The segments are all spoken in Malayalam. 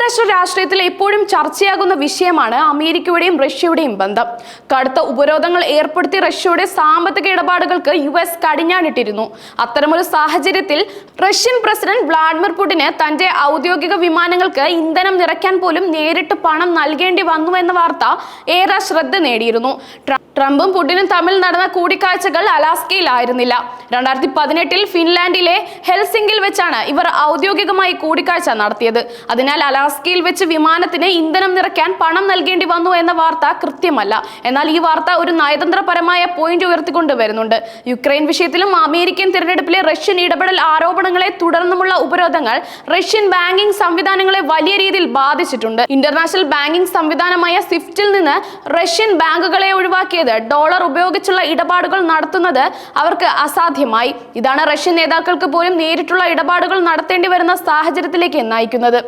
അന്താരാഷ്ട്ര രാഷ്ട്രീയത്തിൽ എപ്പോഴും ചർച്ചയാകുന്ന വിഷയമാണ് അമേരിക്കയുടെയും റഷ്യയുടെയും ബന്ധം. കടുത്ത ഉപരോധങ്ങൾ ഏർപ്പെടുത്തി റഷ്യയുടെ സാമ്പത്തിക ഇടപാടുകൾക്ക് യു എസ് കടിഞ്ഞാണിട്ടിരുന്നു. അത്തരമൊരു സാഹചര്യത്തിൽ റഷ്യൻ പ്രസിഡന്റ് വ്ളാഡിമിർ പുടിന് തന്റെ ഔദ്യോഗിക വിമാനങ്ങൾക്ക് ഇന്ധനം നിറയ്ക്കാൻ പോലും നേരിട്ട് പണം നൽകേണ്ടി വന്നു എന്ന വാർത്ത ഏറെ ശ്രദ്ധ നേടിയിരുന്നു. ട്രംപും പുടിനും തമ്മിൽ നടന്ന കൂടിക്കാഴ്ചകൾ അലാസ്കയിലായിരുന്നില്ല. രണ്ടായിരത്തി പതിനെട്ടിൽ ഫിൻലാൻഡിലെ ഹെൽസിംഗിൽ വെച്ചാണ് ഇവർ ഔദ്യോഗികമായി കൂടിക്കാഴ്ച നടത്തിയത്. അതിനാൽ അലാസ്കയിൽ വെച്ച് വിമാനത്തിന് ഇന്ധനം നിറയ്ക്കാൻ പണം നൽകേണ്ടി വന്നു എന്ന വാർത്ത കൃത്യമല്ല. എന്നാൽ ഈ വാർത്ത ഒരു നയതന്ത്രപരമായ പോയിന്റ് ഉയർത്തിക്കൊണ്ട് വരുന്നുണ്ട്. യുക്രൈൻ വിഷയത്തിലും അമേരിക്കൻ തിരഞ്ഞെടുപ്പിലെ റഷ്യൻ ഇടപെടൽ ആരോപണങ്ങളെ തുടർന്നുമുള്ള ഉപരോധങ്ങൾ റഷ്യൻ ബാങ്കിംഗ് സംവിധാനങ്ങളെ വലിയ രീതിയിൽ ബാധിച്ചിട്ടുണ്ട്. ഇന്റർനാഷണൽ ബാങ്കിംഗ് സംവിധാനമായ സ്വിഫ്റ്റിൽ നിന്ന് റഷ്യൻ ബാങ്കുകളെ ഒഴിവാക്കിയത് ഡോളർ ഉപയോഗിച്ചുള്ള ഇടപാടുകൾ നടത്തുന്നത് അവർക്ക് അസാധ്യമായി. ഇതാണ് റഷ്യൻ നേതാക്കൾക്ക് പോലും നേരിട്ടുള്ള ഇടപാടുകൾ നടത്തേണ്ടി വരുന്ന സാഹചര്യത്തിലേക്ക് നയിക്കുന്നത്.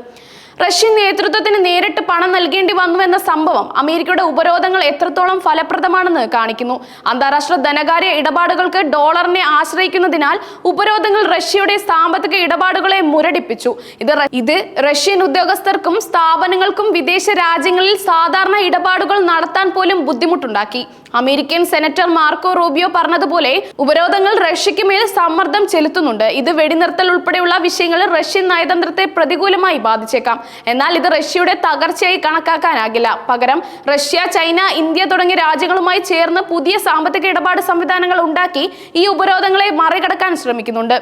റഷ്യൻ നേതൃത്വത്തിന് നേരിട്ട് പണം നൽകേണ്ടി വന്നുവെന്ന സംഭവം അമേരിക്കയുടെ ഉപരോധങ്ങൾ എത്രത്തോളം ഫലപ്രദമാണെന്ന് കാണിക്കുന്നു. അന്താരാഷ്ട്ര ധനകാര്യ ഇടപാടുകൾക്ക് ഡോളറിനെ ആശ്രയിക്കുന്നതിനാൽ ഉപരോധങ്ങൾ റഷ്യയുടെ സാമ്പത്തിക ഇടപാടുകളെ മുരടിപ്പിച്ചു. ഇത് ഇത് റഷ്യൻ ഉദ്യോഗസ്ഥർക്കും സ്ഥാപനങ്ങൾക്കും വിദേശ രാജ്യങ്ങളിൽ സാധാരണ ഇടപാടുകൾ നടത്താൻ പോലും ബുദ്ധിമുട്ടുണ്ടാക്കി. അമേരിക്കൻ സെനറ്റർ മാർക്കോ റൂബിയോ പറഞ്ഞതുപോലെ ഉപരോധങ്ങൾ റഷ്യയ്ക്ക് മേൽ സമ്മർദ്ദം ചെലുത്തുന്നുണ്ട്. ഇത് വെടിനിർത്തൽ ഉൾപ്പെടെയുള്ള വിഷയങ്ങളിൽ റഷ്യൻ നയതന്ത്രത്തെ പ്രതികൂലമായി ബാധിച്ചേക്കാം. എന്നാൽ ഇത് റഷ്യയുടെ തകർച്ചയായി കണക്കാക്കാനാകില്ല. പകരം റഷ്യ ചൈന ഇന്ത്യ തുടങ്ങിയ രാജ്യങ്ങളുമായി ചേർന്ന് പുതിയ സാമ്പത്തിക ഇടപാട് സംവിധാനങ്ങൾ ഉണ്ടാക്കി ഈ ഉപരോധങ്ങളെ മറികടക്കാൻ ശ്രമിക്കുന്നുണ്ട്.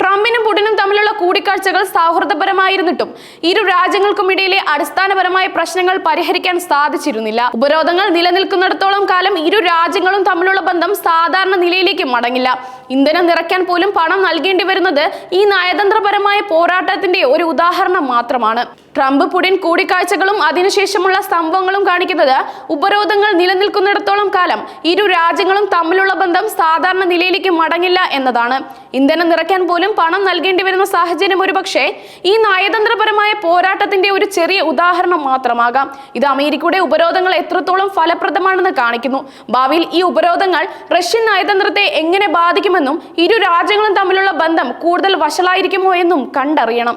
ട്രംപിനും പുടിനും തമ്മിലുള്ള കൂടിക്കാഴ്ചകൾ സൗഹൃദപരമായിരുന്നിട്ടും ഇരു രാജ്യങ്ങൾക്കും ഇടയിലെ അടിസ്ഥാനപരമായ പ്രശ്നങ്ങൾ പരിഹരിക്കാൻ സാധിച്ചിരുന്നില്ല. ഉപരോധങ്ങൾ നിലനിൽക്കുന്നിടത്തോളം കാലം ഇരു രാജ്യങ്ങളും തമ്മിലുള്ള ബന്ധം സാധാരണ നിലയിലേക്ക് മടങ്ങില്ല. ഇന്ധനം നിറയ്ക്കാൻ പോലും പണം നൽകേണ്ടി വരുന്നത് ഈ നയതന്ത്രപരമായ പോരാട്ടത്തിന്റെ ഒരു ഉദാഹരണം മാത്രമാണ്. ട്രംപ് പുടിൻ കൂടിക്കാഴ്ചകളും അതിനുശേഷമുള്ള സംഭവങ്ങളും കാണിക്കുന്നത് ഉപരോധങ്ങൾ നിലനിൽക്കുന്നിടത്തോളം കാലം ഇരു രാജ്യങ്ങളും തമ്മിലുള്ള ബന്ധം സാധാരണ നിലയിലേക്ക് മടങ്ങില്ല എന്നതാണ്. ഇന്ധനം നിറയ്ക്കാൻ പോലും പണം നൽകേണ്ടി വരുന്ന സാഹചര്യം ഒരുപക്ഷെ ഈ നയതന്ത്രപരമായ പോരാട്ടത്തിന്റെ ഒരു ചെറിയ ഉദാഹരണം മാത്രമാകാം. ഇത് അമേരിക്കയുടെ ഉപരോധങ്ങൾ എത്രത്തോളം ഫലപ്രദമാണെന്ന് കാണിക്കുന്നു. ഭാവിയിൽ ഈ ഉപരോധങ്ങൾ റഷ്യൻ നയതന്ത്രത്തെ എങ്ങനെ ബാധിക്കുമെന്നും ഇരു രാജ്യങ്ങളും തമ്മിലുള്ള ബന്ധം കൂടുതൽ വഷളായിരിക്കുമോ എന്നും കണ്ടറിയണം.